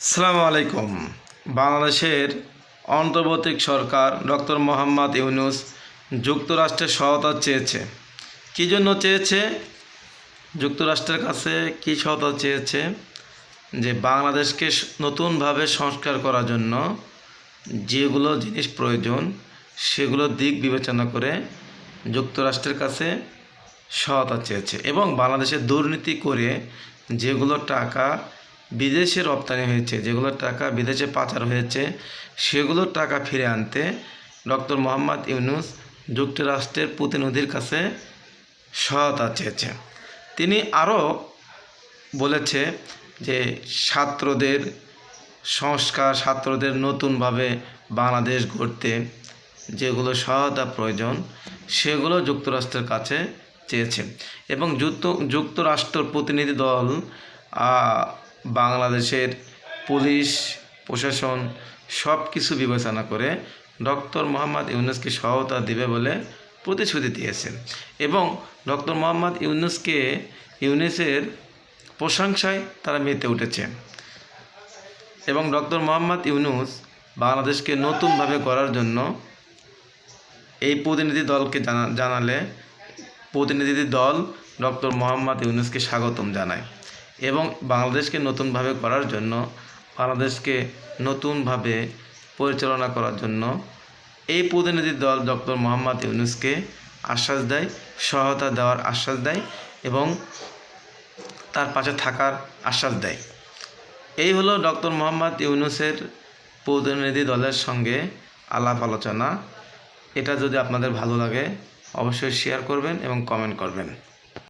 আসসালামু আলাইকুম। বাংলাদেশের অন্তর্বর্তী সরকার ডক্টর মোহাম্মদ ইউনুস যুক্তরাষ্ট্রের সহায়তা চেয়েছে। কী জন্য চেয়েছে? যুক্তরাষ্ট্রের কাছে কী সহায়তা চেয়েছে? যে বাংলাদেশকে নতুনভাবে সংস্কার করার জন্য যেগুলো জিনিস প্রয়োজন, সেগুলো দিক বিবেচনা করে যুক্তরাষ্ট্রের কাছে সহায়তা চেয়েছে এবং বাংলাদেশে দুর্নীতি করে যেগুলো টাকা বিদেশে রপ্তানি হয়েছে, যেগুলো টাকা বিদেশে পাচার হয়েছে সেগুলোর টাকা ফিরে আনতে ডক্টর মোহাম্মদ ইউনুস যুক্তরাষ্ট্রের প্রতিনিধির কাছে সহায়তা চেয়েছে তিনি আরও বলেছে যে ছাত্রদের সংস্কার, ছাত্রদের নতুনভাবে বাংলাদেশ গড়তে যেগুলো সহায়তা প্রয়োজন, সেগুলো যুক্তরাষ্ট্রের কাছে চেয়েছে। এবং যুক্ত, যুক্তরাষ্ট্র প্রতিনিধি দল বাংলাদেশের পুলিশ, প্রশাসন সব কিছু বিবেচনা করে ডক্টর মোহাম্মদ ইউনুসকে সহায়তা দেবে বলে প্রতিশ্রুতি দিয়েছেন। এবং ডক্টর মোহাম্মদ ইউনুসকে ইউনুসের প্রশংসায় তারা মেতে উঠেছে। এবং ডক্টর মোহাম্মদ ইউনুস বাংলাদেশকে নতুনভাবে গড়ার জন্য এই প্রতিনিধি দলকে জানা, জানালে প্রতিনিধি দল ডক্টর মোহাম্মদ ইউনুসকে স্বাগতম জানায়। এবং বাংলাদেশকে নতুনভাবে করার জন্য, বাংলাদেশকে নতুনভাবে পরিচালনা করার জন্য এই প্রতিনিধি দল ডক্টর মোহাম্মদ ইউনুসকে আশ্বাস দেয়, সহায়তা দেওয়ার আশ্বাস দেয় এবং তার পাশে থাকার আশ্বাস দেয়। এই হলো ডক্টর মোহাম্মদ ইউনুসের প্রতিনিধি দলের সঙ্গে আলাপ আলোচনা। এটা যদি আপনাদের ভালো লাগে, অবশ্যই শেয়ার করবেন এবং কমেন্ট করবেন।